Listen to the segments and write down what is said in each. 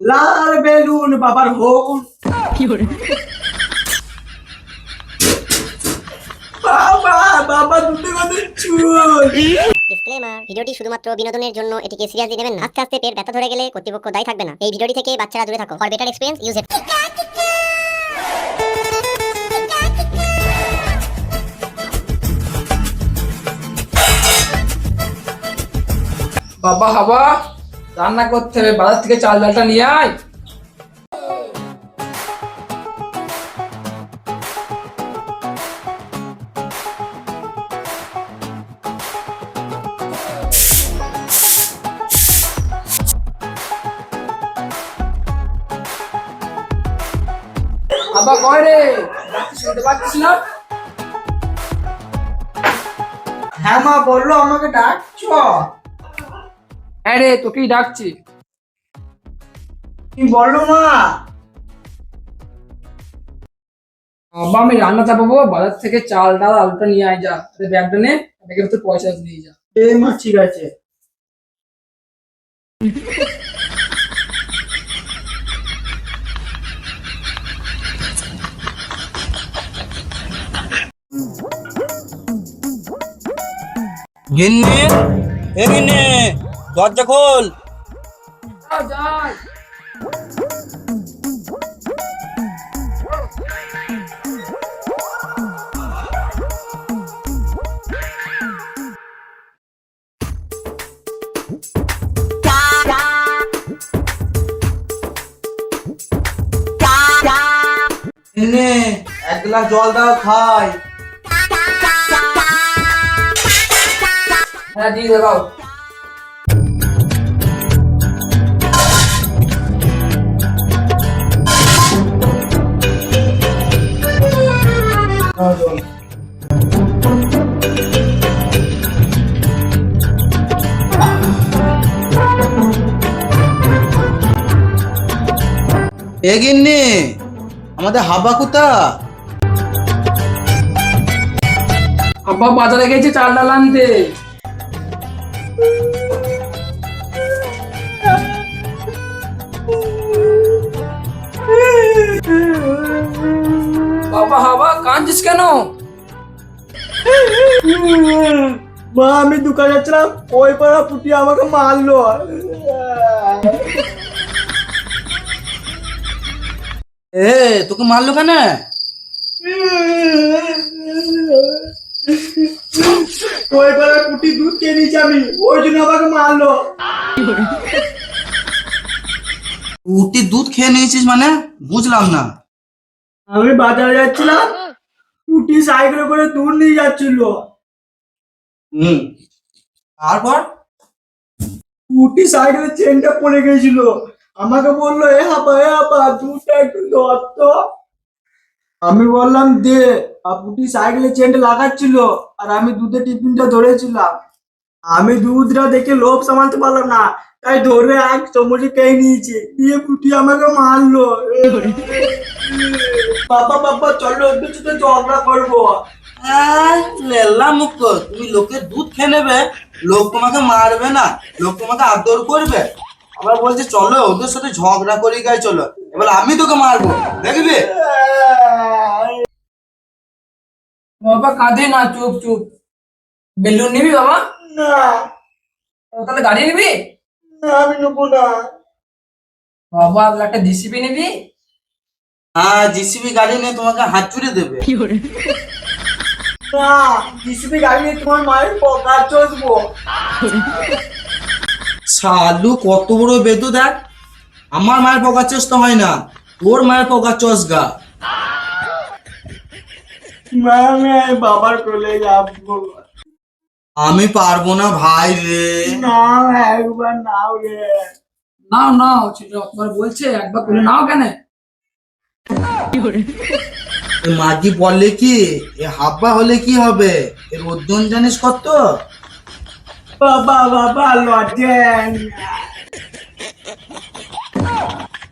লাল balloon বাবার home. বাবা বাবা দুটো কথা চুল। ডিসক্লেমার ভিডিওটি শুধুমাত্র বিনোদনের জন্য এটিকে সিরিয়াসলি নেবেন না। আস্তে আস্তে পেট ব্যথা ধরে গেলে কর্তৃপক্ষ দায়ী থাকবে না। এই ভিডিওটি থেকে বাচ্চারা দূরে থাকো। For better experience use it বাবা হাবা। রান্না করতে হবে, বাজার থেকে চাল ডালটা নিয়ে আয়। বাবা কয় রে? শুনতে পাচ্ছিস না? হ্যাঁ মা, বলল আমাকে ডাকছ। হ্যাঁ রে তোকেই ডাকছি। কি বলল মা? বাবা আমি রান্না চাপাবো বাজার থেকে চাল ডাল আলুটা নিয়ে আয় যা। ব্যাগটা নে ব্যাগের ভিতরে পয়সা নিয়ে যা। এই মা ঠিক আছে। গিন্নি এ গিন্নি। দরজা খোল। নে এক গ্লাস জল দাও খাই। হ্যাঁ দিয়ে দাও। জল। এ গিন্নি আমাদের হাবা কুতা আব্বা বাজারে গেছে চাল ডাল আনতে বাবা হাবা কাঁদছিস কেন মা আমি দোকানে যাচ্ছিলাম ওই পাড়া পুটি আমাকে মারলো এ তোকে মারলো কেন ওই পাড়া পুটি দুধ খেয়ে নিয়েছি আমি ওই জন্য আমাকে মারলো উটি দুধ খেয়ে নিয়েছিস মানে বুঝলাম না আমি বাজারে যাচ্ছিলাম পুটি সাইকেলে করে দুধ নিয়ে যাচ্ছিল। হুম। তারপর? পুটি সাইকেলের চেনটা পড়ে গেছিল আমাকে বলল এ হাপা এ হাপা দুধটা একটু ধর তো। আমি বললাম দে। আর পুটি সাইকেলের চেনটা লাগাচ্ছিল আর আমি দুধের টিফিনটা ধরেছিলাম। আমি দুধটা দেখে লোভ সামালতে পারলাম না তাই ধরে এক চামচে খেয়ে নিয়েছি। দিয়ে পুটি আমাকে মারলো। বাবা বাবা চলো ওদের সাথে ঝগড়া করব। লেল্লা মুক্ত তুমি লোকের দুধ খেয়ে নেবে লোক তোমাকে মারবে না লোক তোমাকে আদর করবে। আবার বলছে চলো ওদের সাথে ঝগড়া করি গায়ে চলো। এবার আমি তোকে মারবো দেখবি বাবা কাঁদে না চুপ চুপ। বেলুন নিবি বাবা? না। তাহলে গাড়ি নিবি? না আমি নেব না। বাবা একটা জিসিপি নিবি? জিসিবি গাড়ি নিয়ে তোমাকে হাত চুড়ে দেবে না জিসিপি গাড়ি নিয়ে তোমার মায়ের পকার চসবো শালু কত বড় বেদু দেখ। আমার মায়ের পকার চেষ্টা হয় না। তোর মায়ের পকার চস গা। মা আমি আর বাবার কোলে যাব। আমি পারব না ভাই রে। না একবার নাও রে। নাও নাও সেটা বলছে একবার তুলে নাও কেন? মাগি বলে কি? এ হাব্বা হলে কি হবে? এর ওজন জানিস কত? বাবা বাবা লজেন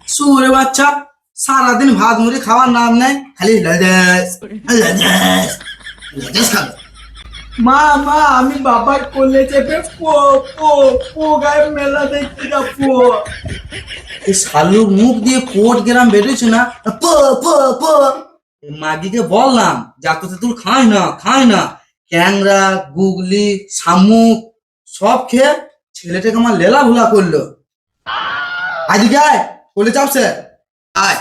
সুরে বাচ্চা সারাদিন ভাত মুড়ি খাওয়ার নাম নাই খালি লজেস। লজেস। লজেস খাবে। মা মা আমি বাবার কোলে চেপে পো পো পো গায়ে মেলা দেখতে যাব। এই শালুর মুখ দিয়ে কোট গ্রাম বেরোচ্ছে না প প প। মাগিকে বললাম যাতে তেঁতুল খায় না খায় না। ক্যাংরা গুগলি শামুক সব খেয়ে ছেলেটাকে আমার লেলা ভুলা করল আজকে আয় কোলে চাপছে। আয়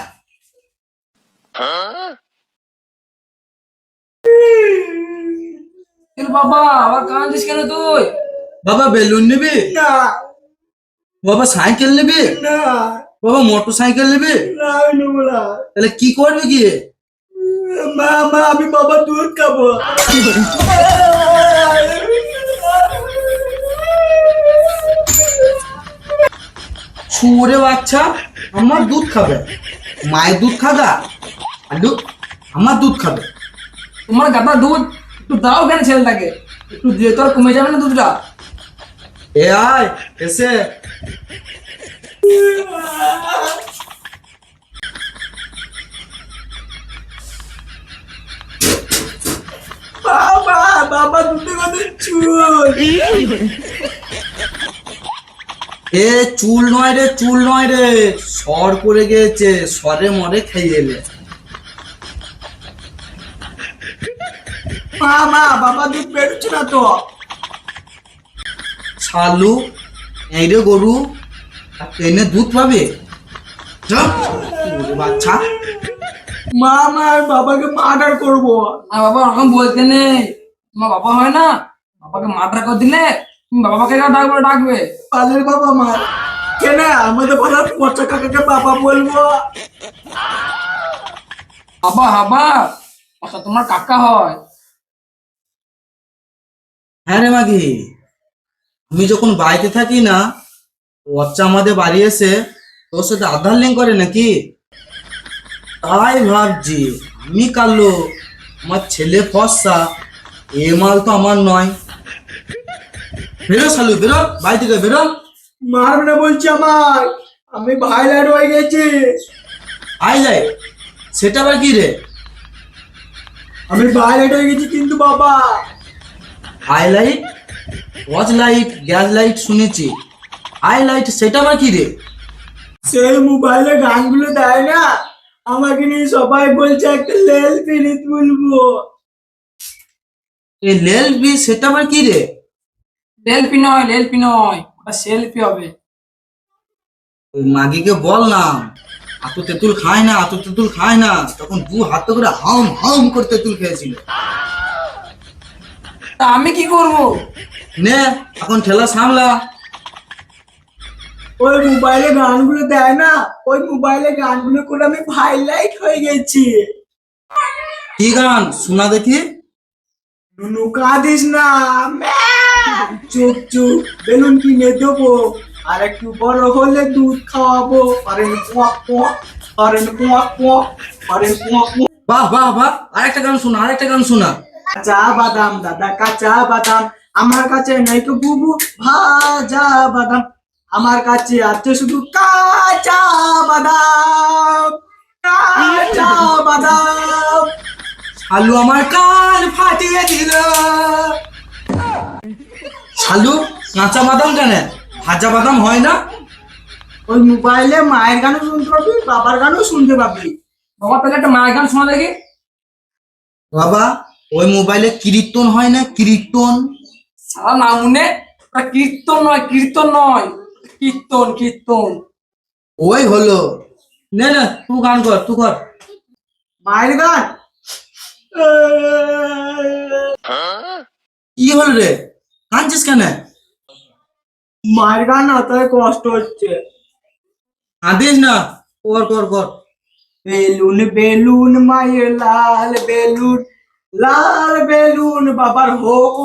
কিন্তু বাবা? আবার কাঁদছিস কেন তুই? বাবা বেলুন নিবি? না। বাবা সাইকেল নিবি? না। বাবা মোটর সাইকেল নিবি? না আমি নেব না। তাহলে কি করবি কি মা মা আমি বাবা দুধ খাব। শুয়োরে বাচ্চা আমার দুধ খাবে। মায়ের দুধ খাগা? আলু আমার দুধ খাবে। তোমার গাদা দুধ একটু দাও কেন ছেলেটাকে? একটু দিয়ে তো আর কমে যাবে না দুধটা? এ আয় এসে। বাবা বাবা দুধে কত চুল? এ চুল নয় রে চুল নয় রে। সর পড়ে গিয়েছে সরে মরে খেয়ে এলে। মা মা বাবা দুধ বেরোচ্ছে না তো। শালু এই রে গরু ট্রেনে দুধ পাবে? বাচ্চা? মা মা বাবাকে মার্ডার করব। আর বাবা ওরকম বলতে নেই। তোমার বাবা হয় না? বাবাকে মার্ডার করে দিলে তুমি বাবাকে কেন ডাকবে ডাকবে? পালের বাবা মা। কেন? আমাদের পাড়ার পচা কাকাকে বাবা বলব। বাবা হাবা আচ্ছা তোমার কাকা হয়। হ্যাঁ রে মাগি আমি যখন বাড়িতে থাকি না বাচ্চা আমাদের বাড়ি এসে তোর সাথে আধার লিঙ্ক করে নাকি? তাই ভাবছি আমি কালো আমার ছেলে ফর্সা এ মাল তো আমার নয়। বেরো শালু বেরো বাড়ি থেকে বেরো। মারবে না বলছি আমার আমি ভাইলাইট হয়ে গেছি। আই যাই সেটা আবার কি রে? আমি ভাইলাইট হয়ে গেছি কিন্তু বাবা। Highlight watch light gas light শুনেছি। হাইলাইট সেটা আবার কি রে? সেই মোবাইলে গানগুলো দেয় না? আমাকে নিয়ে সবাই বলছে একটা লেল ফিরিত বলব। এ লেল বি সেটা আবার কি রে? লেলপি নয় লেলপি নয়। ওটা সেলফি হবে। ওই মাগিকে বললাম আতো তেঁতুল খায় না আতো তেঁতুল খায় না। তখন দু হাতে করে হাম হাম করে তেঁতুল খেয়েছিল। তা আমি কি করব? নে এখন ঠেলা সামলা। ওই মোবাইলে গানগুলো দেয় না ওই মোবাইলে গানগুলো করে আমি ভাইলাইট হয়ে গেছি। কি গান? শোনা দেখি। নুনু কাঁদিস না ম্যাঁ। চুপ চুপ বেলুন কিনে দেবো আর একটু বড় হলে দুধ খাওয়াবো। পারেন কোয়াক কোয়াক পারেন কোয়াক কোয়াক পারেন কোয়াক বাহ বাহ বাহ আরেকটা গান শোনা আরেকটা গান শোনা। কাঁচা বাদাম দাদা কাঁচা বাদাম। আমার কাছে নাই তো বুবু ভাজা বাদাম। আমার কাছে আছে শুধু কাঁচা বাদাম কাঁচা বাদাম। শালু আমার কান ফাটিয়ে দিল। শালু কাঁচা বাদাম কেন? ভাজা বাদাম হয় না? ওই মোবাইলে মায়ের গানও শুনতে পাবি বাবার গানও শুনতে পাবি। বাবা তাহলে একটা মায়ের গান শোনা দেখি। বাবা ওই মোবাইলে কীর্তন হয় না? কীর্তন? সারা না মনে কীর্তন নয় কীর্তন নয়। কীর্তন কীর্তন। ওই হলো। নে না তুই গান কর তুই কর। মায়ের গান? কি হল রে? কাঁদছিস কেন? মায়ের গান না তাই কষ্ট হচ্ছে। কাঁদিস না। কর কর কর। বেলুন বেলুন মায়ের লাল বেলুন। লাল বেলুন বাবার হোক